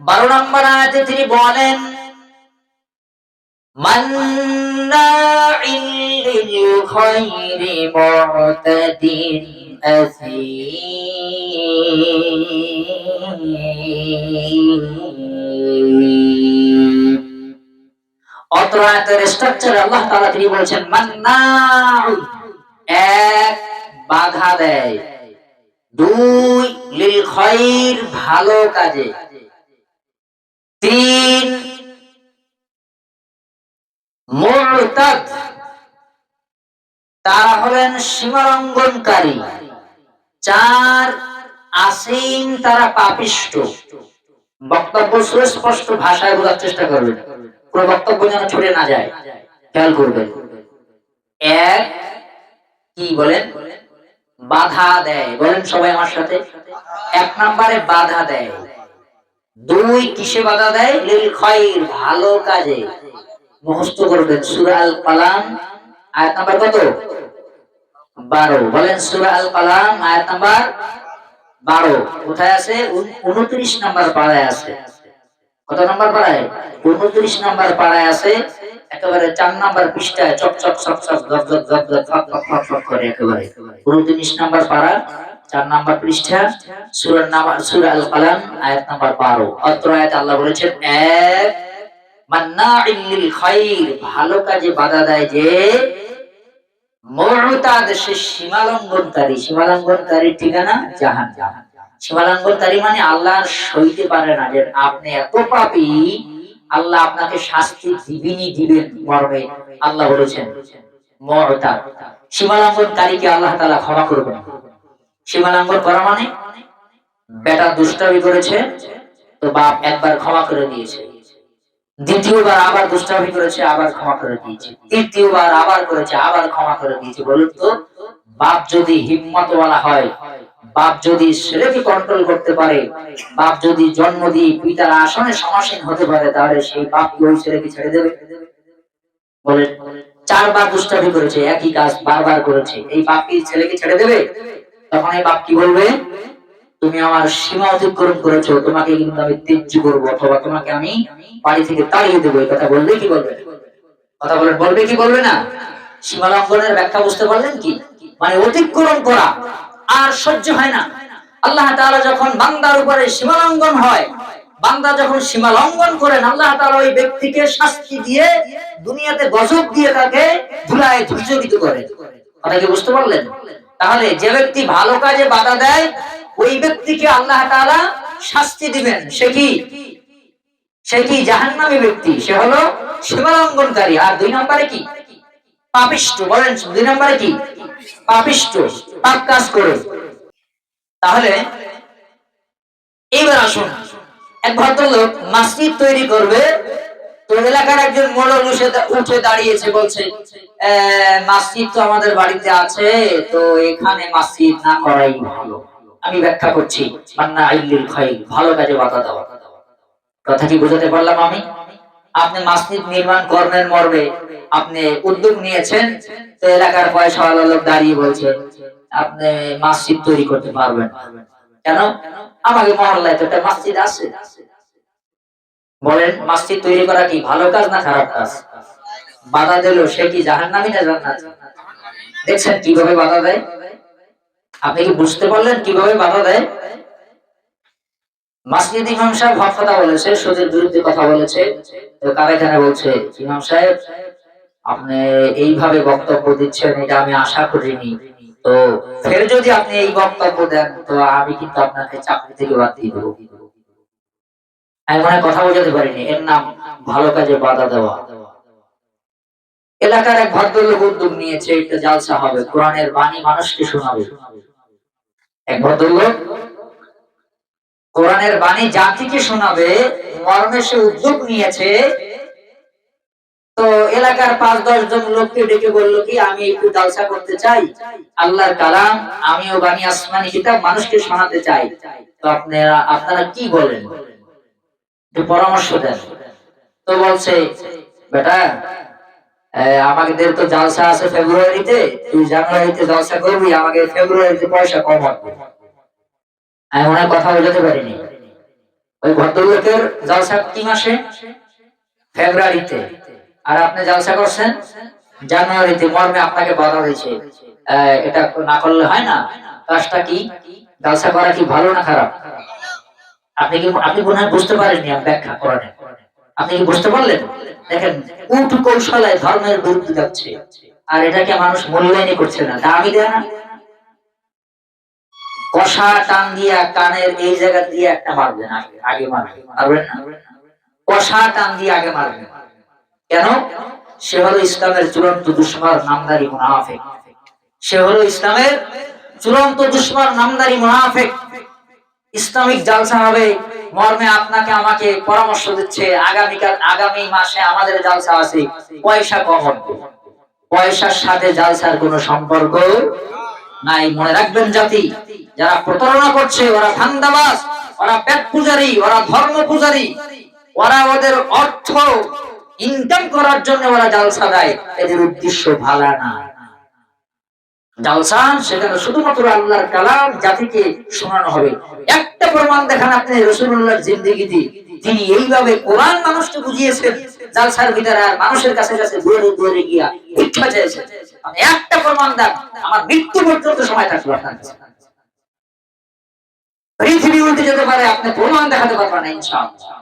বারো নম্বর আয়াতে তিনি বলেন অত্র আয়াতের স্ট্রাকচারে আল্লাহ তাআলা তিনি বলেছেন মান্নাউ এক বাধা দেয়। দুই লিল খায়র ভালো কাজে। তিন। তারা হলেন সীমালঙ্ঘনকারী। চার আসীন তারা পাপিষ্ট। বক্তব্য সুস্পষ্ট ভাষায় বোঝার চেষ্টা করবেন। পুরো বক্তব্য যেন ছুটে না যায়। খেয়াল করবেন। এক, কি বলেন? বাধা দেয়। বলেন সবাই আমার সাথে। এক নম্বরে বাধা দেয়। দুই কিসে বাধা দেয়? লিল খয়র, ভালো কাজে। মুখস্থ করবেন সূরা আল কালাম, আয়াত নাম্বার কত? বারো। বলেন সূরা আল কালাম, আয়াত নাম্বার বারো। কোথায় আছে? উনত্রিশ নাম্বার পাড়ায় আছে। কত নাম্বার পাড়ায়? উনত্রিশ নাম্বার পাড়ায় আছে। একেবারে চার নাম্বার পৃষ্ঠায় চক চক চক চক ধপ ধপ ধপ ধপ ফক ফক ফক করে একেবারে। উনত্রিশ নাম্বার পাড়া চার নাম্বার পৃষ্ঠা নাম আল কালাম আয়াত নাম্বার বারো। অত্র আয়াত আল্লাহ বলেছেন, এক ভালো কাজে বাধা দেয় যে ঠিকানা জাহান জাহান মানে আল্লাহ সইতে পারে না, যে আপনি এত পাপী, আল্লাহ আপনাকে শাস্তি দিবেনই দিবেন মর্মে। আল্লাহ বলেছেন, মুরতাদ, সীমালঙ্ঘনকারীকে আল্লাহ তাআলা ক্ষমা করবেন। সীমালঙ্ঘন করা মানে? বেটা দুষ্টামি করেছে, তো বাপ একবার ক্ষমা করে দিয়েছে। দ্বিতীয়বার আবার দুষ্টামি করেছে, আবার ক্ষমা করে দিয়েছে। তৃতীয়বার আবার করেছে, আবার ক্ষমা করে দিয়েছে বলুন তো? বাপ যদি হিম্মতওয়ালা হয়, বাপ যদি ছেলেকে কন্ট্রোল করতে পারে, বাপ যদি জন্ম দিয়ে পিতার আসনে সমাসীন হতে পারে, তাহলে সেই বাপ কি ওই ছেলেকে ছেড়ে দেবে? বলেন, চারবার দুষ্টামি করেছে, একই কাজ বারবার করেছে, এই বাপ কি ছেলেকে ছেড়ে দেবে? তখন এই বাপ কি বলবে? তুমি আমার সীমা অতিক্রম করেছ, তোমাকে কিন্তু আমি ত্যায্য করব, অথবা তোমাকে আমি বাড়ি থেকে তাড়িয়ে দেবো, এই কথা বলবে কি বলবে? কথা বলেন বলবে কি বলবে না? সীমা লঙ্ঘনের ব্যাখ্যা বুঝতে পারলেন কি? মানে অতিক্রম করা আর সহ্য হয় না। আল্লাহ তাআলা যখন বান্দার উপরে সীমা লঙ্ঘন হয়, বান্দা যখন সীমা লঙ্ঘন করেন, আল্লাহ তাআলা ওই ব্যক্তিকে শাস্তি দিয়ে দুনিয়াতে গজব দিয়ে তাকে ধুলায় ধূর্যরিত করে। কথা কি বুঝতে পারলেন? তাহলে যে ব্যক্তি ভালো কাজে বাধা দেয়, ওই ব্যক্তিকে আল্লাহ তাআলা শাস্তি দিবেন। সে কি? সে কি জাহান্নামী ব্যক্তি? সে হলো সীমালঙ্ঘনকারী। আর দুই নম্বরে কি? পাপিষ্ট। বলেন দুই নম্বরে কি? পাপিষ্ট। পাপ কাজ করে। তাহলে এইবার আসুন, এক ভদ্রলোক মসজিদ তৈরি করবে তো এলাকার একজন মোড়ল উঠে দাঁড়িয়েছে বলছে "আহ, মসজিদ তো আমাদের বাড়িতে আছে তো এখানে না করাই ভালো। আমি ব্যাখ্যা করছি ভালো কাজে বাধা কথা কি বোঝাতে পারলাম আমি? আপনি মসজিদ নির্মাণ করবেন মর্মে আপনি উদ্যোগ নিয়েছেন তো এলাকার পয়সাওয়ালা লোক দাঁড়িয়ে বলছে আপনি মসজিদ তৈরি করতে পারবেন কেন? আমাকে মহল্লায় তো একটা মসজিদ আছে। বলেন, মসজিদ তৈরি করা কি ভালো কাজ না খারাপ কাজ? বাধা দিল সে কি জাহান্নামী না জান্নাত? দেখছেন কীভাবে বাধা দেয়? আপনি কি বুঝতে পারলেন কীভাবে বাধা দেয়? মাসজিদ ইমাম সাহেব হক কথা বলেছে, সুদের বিরুদ্ধে কথা বলেছে। তো কারাখানা বলছে? ইমাম সাহেব, আপনি এইভাবে বক্তব্য দিচ্ছেন, এটা আমি আশা করিনি। তো ফের যদি আপনি এই বক্তব্য দেন, তো আমি কিন্তু আপনাকে চাকরি থেকে বাদ দিয়ে দেবো। আমি মনে কথা বোঝাতে পারিনি। এর নাম ভালো কাজে বাধা দেওয়া। এলাকার এক ভদ্রলোক উদ্যোগ নিয়েছে একটা জালসা হবে, কোরআনের বাণী মানুষকে শোনাবে। এক ভদ্রলোক কোরআনের বাণী জাতিকে শোনাবে, মর্মে সে উদ্যোগ নিয়েছে। তো এলাকার পাঁচ, দশ জন লোককে ডেকে বলল কি, আমি একটু জালসা করতে চাই। আল্লাহর কালাম, আমিও বাণী আসমানি কিতাব মানুষকে শোনাতে চাই। তো আপনারা আপনারা কি বলেন? একটু পরামর্শ দেন। তো বলছে, বেটা আমাদের তো জালসা আছে ফেব্রুয়ারিতে, তুই জানুয়ারিতে জালসা করবি, আমাকে ফেব্রুয়ারিতে পয়সা কম হবে। আমি হয় কথা বোঝাতে পারিনি। ওই ভদ্রলোকের জলসা কি মাসে? ফেব্রুয়ারিতে। আর আপনি জলসা করছেন? জানুয়ারিতে। মর্মে আপনাকে বলা হয়েছে এটা না করলে হয় না? কাজটা কি? জালসা করা কি ভালো না খারাপ? আপনি কি আপনি মনে হয় বুঝতে পারেননি ব্যাখ্যা আপনি বুঝতে পারলেন? দেখেন কৌশলে ধর্মের বিরুদ্ধে যাচ্ছে, আর এটাকে মানুষ মূল্যায়নই করছে না। দেয় না। কষা টান দিয়া কানের এই জায়গা দিয়ে একটা মারবেন আগে মারবেন। কষা টান দিয়ে আগে মারবেন। কেন? সে হলো ইসলামের চূড়ান্ত দুশ্মন, নামদারি মুনাফেক। সে হলো ইসলামের চূড়ান্ত দুশ্মন, নামদারি মুনাফেক। ইসলামিক জালসা হবে। মর্মে আপনাকে আমাকে পরামর্শ দিচ্ছে, আগামীকাল, আগামী মাসে আমাদের জালসা আছে। পয়সা কম পয়সার সাথে জালসার কোনো সম্পর্ক নাই। মনে রাখবেন জাতি, যারা প্রতারণা করছে, ওরা ধান্দাবাজ, ওরা পেট পূজারি, ওরা ধর্ম পূজারি। ওরা ওদের অর্থ ইনকাম করার জন্য ওরা জালসা দেয়। এদের উদ্দেশ্য ভালো না। জালসা সেখানে শুধুমাত্র আল্লাহর কালাম জাতিকে শোনানো হবে। একটা প্রমাণ দেখান আপনি রসুল্লাহর জিন্দিগিতে। তিনি এইভাবে কোরআন মানুষকে বুঝিয়েছেন, জালসার ভিতরে আর মানুষের কাছে কাছে দূরে দূরে গিয়া ভিক্ষা চেয়েছেন। আপনি একটা প্রমাণ দেন, আমার মৃত্যু পর্যন্ত সময় থাকল আপনার কাছে। পৃথিবী উল্টে যেতে পারে, আপনি প্রমাণ দেখাতে পারবেন না, ইনশাআল্লাহ।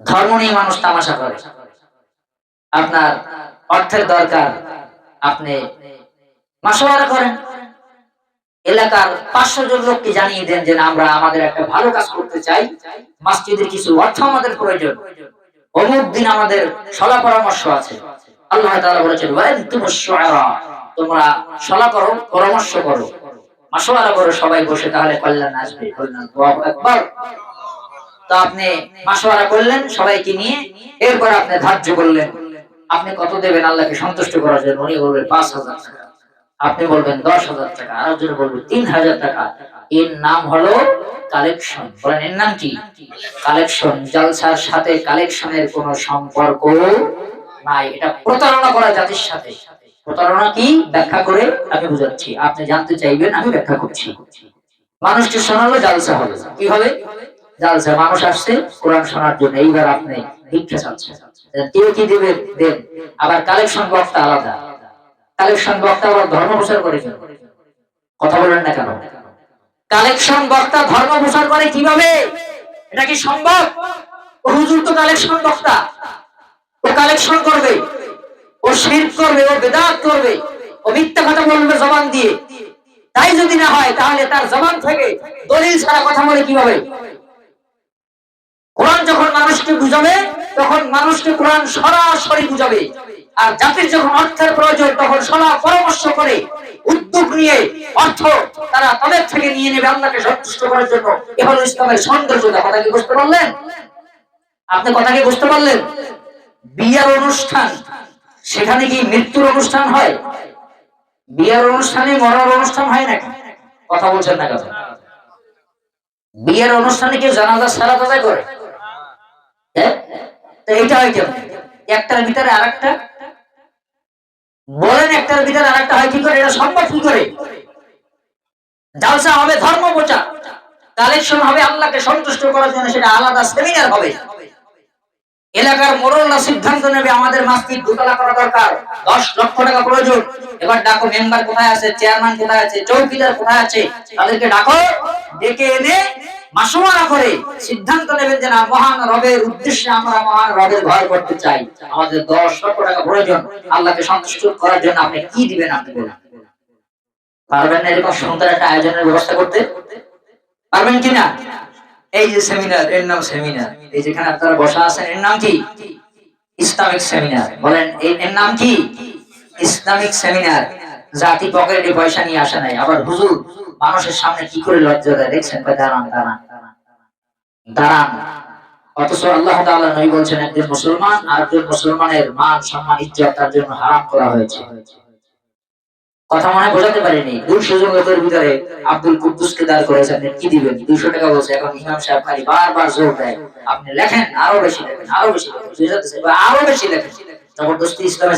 ধর্ম নিয়ে মানুষ তামাশা করে। আপনার অর্থের দরকার, আপনি মাসোয়ারা করেন এলাকার পাঁচশো জন লোককে জানিয়ে দেন যে আমরা আমাদের একটা ভালো কাজ করতে চাই। মসজিদের কিছু অর্থ আমাদের প্রয়োজন। অমুক দিন আমাদের সলা পরামর্শ আছে। আল্লাহ তাআলা বলেছেন তোমরা সলা করো, পরামর্শ করো। মাসোয়ারা করো সবাই বসে তাহলে কল্যাণ আসবে। কল্যাণ আকবার। তো আপনি মাসোয়ারা করলেন, সবাইকে নিয়ে এরপর আপনি ধার্য করলেন। আপনি কত দেবেন আল্লাহকে সন্তুষ্ট করার জন্য? উনি বলবেন পাঁচ হাজার টাকা। আপনি বলবেন দশ হাজার টাকা আর একজন বলবেন তিন হাজার টাকা। এর নাম হলো কালেকশন। বলেন, এর নাম কি? কালেকশন। জালসার সাথে কালেকশনের কোনো সম্পর্ক নাই। এটা প্রতারণা করা জাতির সাথে। প্রতারণা কি? ব্যাখ্যা করে আমি বুঝাচ্ছি। আপনি জানতে চাইবেন, আমি ব্যাখ্যা করছি। মানুষকে শোনালো, জালসা হবে কি হবে? জালসা। মানুষ আসছে, কোরআন শোনার জন্য। এইবার আপনি ভিক্ষা চাচ্ছেন। কেউ কি দেবে? দেন। আবার কালেকশন বক্তা আলাদা। কালেকশন বক্তা আবার ধর্ম প্রচার করে কথা বলেন না কেন? কালেকশন বক্তা ধর্ম প্রচার করে কীভাবে? এটা কি সম্ভব? হুজুর তো কালেকশন বক্তা। ও কালেকশন করবে। ও শির করবে, ও বেদাত করবে, ও মিথ্যা কথা বলবে জবান দিয়ে। তাই যদি না হয়, তাহলে তার জবান থেকে দলিল ছাড়া কথা বলে কীভাবে? কোরআন যখন মানুষকে বুঝাবে, তখন মানুষকে কোরআন সরাসরি বুঝাবে। আর জাতির যখন অর্থের প্রয়োজন, তখন সলা পরামর্শ করে, উদ্যোগ নিয়ে অর্থ তারা তাদের থেকে নিয়ে নেবে আল্লাহকে সন্তুষ্ট করার জন্য। এ ইসলামের সৌন্দর্যতা কথা কি বুঝতে পারলেন? আপনি কথা কি বুঝতে পারলেন? বিয়ার অনুষ্ঠান, সেখানে কি মৃত্যুর অনুষ্ঠান হয়? বিয়ার অনুষ্ঠানে মরার অনুষ্ঠান হয় নাকি? কথা বলছেন না কথা বিয়ের অনুষ্ঠানে কেউ জানাজা সারা দাদা করে? হ্যাঁ? তো এইটা হয় কেন? একটার ভিতরে আরেকটা? বলেন একটার ভিতরে আরেকটা হয়, কি করে? এটা সম্ভব কি করে? জালসা হবে ধর্ম প্রচার কালেকশন হবে আল্লাহকে সন্তুষ্ট করার জন্য সেটা আলাদা সেমিনার হবে। এলাকার মোরল্লা সিদ্ধান্ত নেবে, আমাদের মাস্তির দোতলা করা দরকার। দশ লক্ষ টাকা প্রয়োজন। এবার ডাকো, মেম্বার কোথায় আছে, চেয়ারম্যান কোথায় আছে, চৌকিদার কোথায় আছে? তাদেরকে ডাকো, ডেকে এনে করে সিদ্ধান্ত নেবেন যে না, মহান রবের উদ্দেশ্যে আমরা মহান রবের ঘর করতে চাই। আমাদের দশ লক্ষ টাকা প্রয়োজন। আল্লাহকে সন্তুষ্ট করার জন্য আপনি কি দিবেন, আপনি বলুন। পারবেন না এরকম সুন্দর একটা আয়োজনের ব্যবস্থা করতে? পারবেন কিনা? এই যে সেমিনার এর নাম সেমিনার এই যেখানে আপনারা বসা আছেন, এর নাম কি? ইসলামিক সেমিনার বলেন এর নাম কি? ইসলামিক সেমিনার জাতি পকেটে পয়সা নিয়ে আসে নাই। আবার হুজুর, মানুষের সামনে কি করে লজ্জা দেয়? দেখছেন? কয়, দাঁড়ান দাঁড়ান। দাঁড়ান। অথচ আল্লাহ তাআলা নবী বলছেন, একজন মুসলমান আর একজন মুসলমানের মান, সম্মান, ইজ্জত তার জন্য হারাম করা হয়েছে। কথা মনে বোঝাতে পারিনি। ভিতরে আব্দুল কুদ্দুসকে দাঁড় করেছে, আপনি কি দিবেন? দুইশো টাকা বলছে, এখন ইমাম সাহেব খালি বারবার জোর দেয়। আপনি লেখেন, আরও বেশি লেখেন, আরও বেশি লেখেন আরও বেশি লেখেন। জবরদস্তি ইসলামে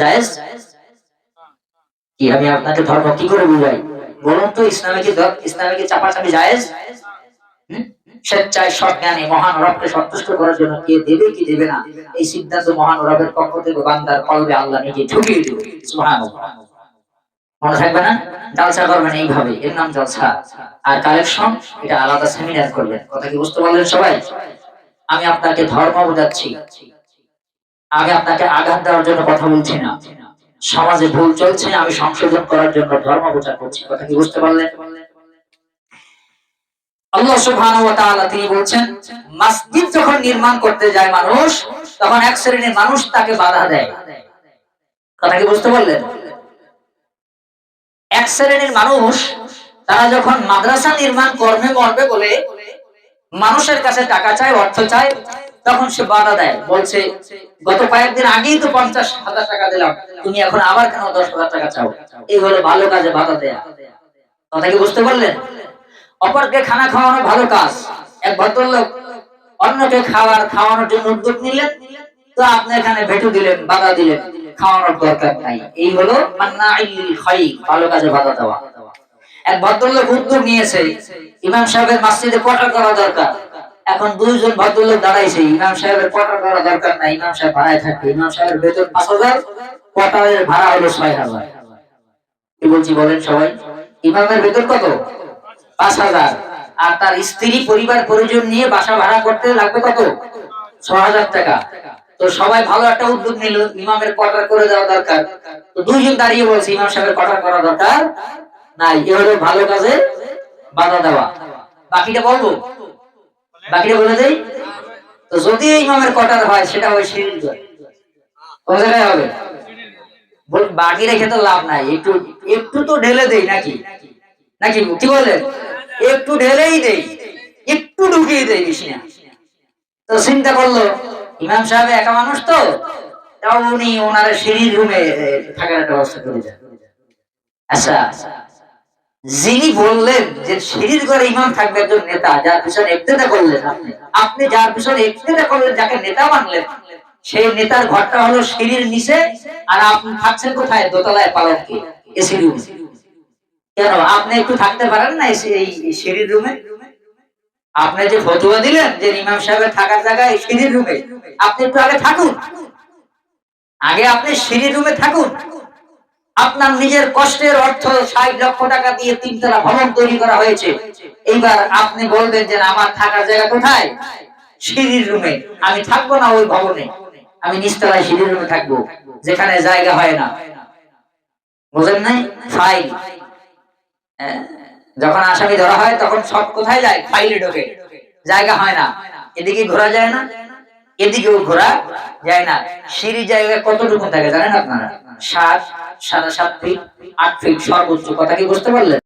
কি, আমি আপনাকে ধর্ম কি করে বুঝাই? বলুন তো, ইসলামে কি ইসলামে কি চাপাচাপি হুম? স্বেচ্ছায় সজ্ঞানে মহান রবকে সন্তুষ্ট করার জন্য কে দেবে কি দেবে না? এই সিদ্ধান্ত মহান রবের পক্ষ থেকে বান্দার কলবে আল্লাহ নিজে ঢুকিয়ে দেবে। মনে আলাদা আমি আপনাকে ধর্ম বোঝাচ্ছি। আমি আপনাকে আঘাত দেওয়ার জন্য কথা বলছি না। সমাজে ভুল চলছে, আমি সংশোধন করার জন্য ধর্ম প্রচার করছি। কথা কি বুঝতে পারলেন? তিনি বলছেন যখন নির্মাণ করতে যায় মানুষ, তখন এক শ্রেণির মানুষ তাকে বাধা দেয়। কথা কি বুঝতে পারলেন? এক শ্রেণির মানুষ, তারা যখন মাদ্রাসা নির্মাণ করবে মরবে বলে মানুষের কাছে টাকা চায়, অর্থ চায়, তখন সে বাধা দেয়। বলছে, গত কয়েকদিন আগেই তো পঞ্চাশ হাজার টাকা দিলাম, তুমি এখন আবার কেন দশ হাজার টাকা চাও? এই হলো ভালো কাজে বাধা দেয়া। কথা কি বুঝতে পারলেন? অপরকে খানা খাওয়ানো ভালো কাজ। এক ভদ্রলোক অন্যকে খাওয়ার খাওয়ানোর জন্য উদ্যোগ নিলেন। তো আপনি এখানে ভেটু দিলেন, বাধা দিলেন। খাওয়ানোর দরকার নাই। এই হলো ভালো কাজে বাধা দেওয়া। এক ভদ্রলোক উদ্যোগ নিয়েছে, ইমাম সাহেবের কোয়ার্টার করা দরকার। এখন দুইজন ভদ্রলোক দাঁড়াইছে, ইমাম সাহেবের কোয়ার্টার করা দরকার নাই, ইমাম সাহেব ভাড়ায় ইমাম সাহেবের বেতন পাঁচ হাজার, কোয়ার্টারের ভাড়া হলো ছয় হাজার। কি বলছি বলেন সবাই? ইমামের বেতন কত? পাঁচ হাজার। আর তার স্ত্রী, পরিবার, পরিজন নিয়ে বাসা ভাড়া করতে লাগবে কত? ছ হাজার টাকা। তো সবাই ভালো একটা উদ্যোগ নিল, ইমামের কোয়ার্টার করে দেওয়া দরকার। তো দুইজন দাঁড়িয়ে বলছে, ইমাম সাহেবের কোয়ার্টার করা দরকার। নাই, এ হলো ভালো কাজে বাধা দেওয়া। বাকিটা বলব? বাকিটা বলে দেই? তো যদি ইমামের কোয়ার্টার হয়, সেটা ওই সিঁড়ির। কোন জায়গায় হবে? বাকি রেখে তো লাভ নাই। একটু একটু তো ঢেলে দেই নাকি? নাকি কি বলেন একটু ঢেলেই দেই। একটু ঢুকিয়ে দেই বেশি তো চিন্তা করল ইমাম সাহেব একা মানুষ তো, তাও উনি ওনার সিঁড়ির রুমে থাকার একটা ব্যবস্থা করে দেন। আচ্ছা যিনি বললেন যে সিঁড়ির ঘরে ইমাম থাকবে একজন নেতা, যার পিছনে একতেদা করলেন আপনি যার পিছনে একতেদা করলেন, যাকে নেতা মানলেন, সেই নেতার ঘরটা হলো সিঁড়ির নিচে, আর আপনি থাকছেন কোথায়? দোতলায় পালঙ্কে, এসি রুমে। কেন? আপনি একটু থাকতে পারেন না এই সিঁড়ির রুমে? আপনি যে ফতুয়া দিলেন যে ইমাম সাহেবের থাকার জায়গায় সিঁড়ির রুমে আপনি একটু আগে থাকুন। আগে আপনি সিঁড়ির রুমে থাকুন। আপনার নিজের কষ্টের অর্থ ষাট লক্ষ টাকা দিয়ে তিনতলা ভবন তৈরি করা হয়েছে। এইবার আপনি বলবেন যে আমার থাকার জায়গা কোথায়? সিঁড়ির রুমে। আমি থাকব না ওই ভবনে। আমি নিচতলায় সিঁড়ির রুমে থাকব। যেখানে জায়গা হয় না। বুঝেন নাই? ফাইল। হ্যাঁ, যখন আসামি ধরা হয়, তখন সব কোথায় যায়? ফাইলে ঢোকে। জায়গা হয় না। এদিকে ঘোরা যায় না, এদিকেও ঘোরা যায় না। সিঁড়ি জায়গা কতটুকু থাকে জানেন আপনারা? সাত, সাড়ে সাত ফিট আট ফিট সর্বোচ্চ। কথা কি বুঝতে পারলেন?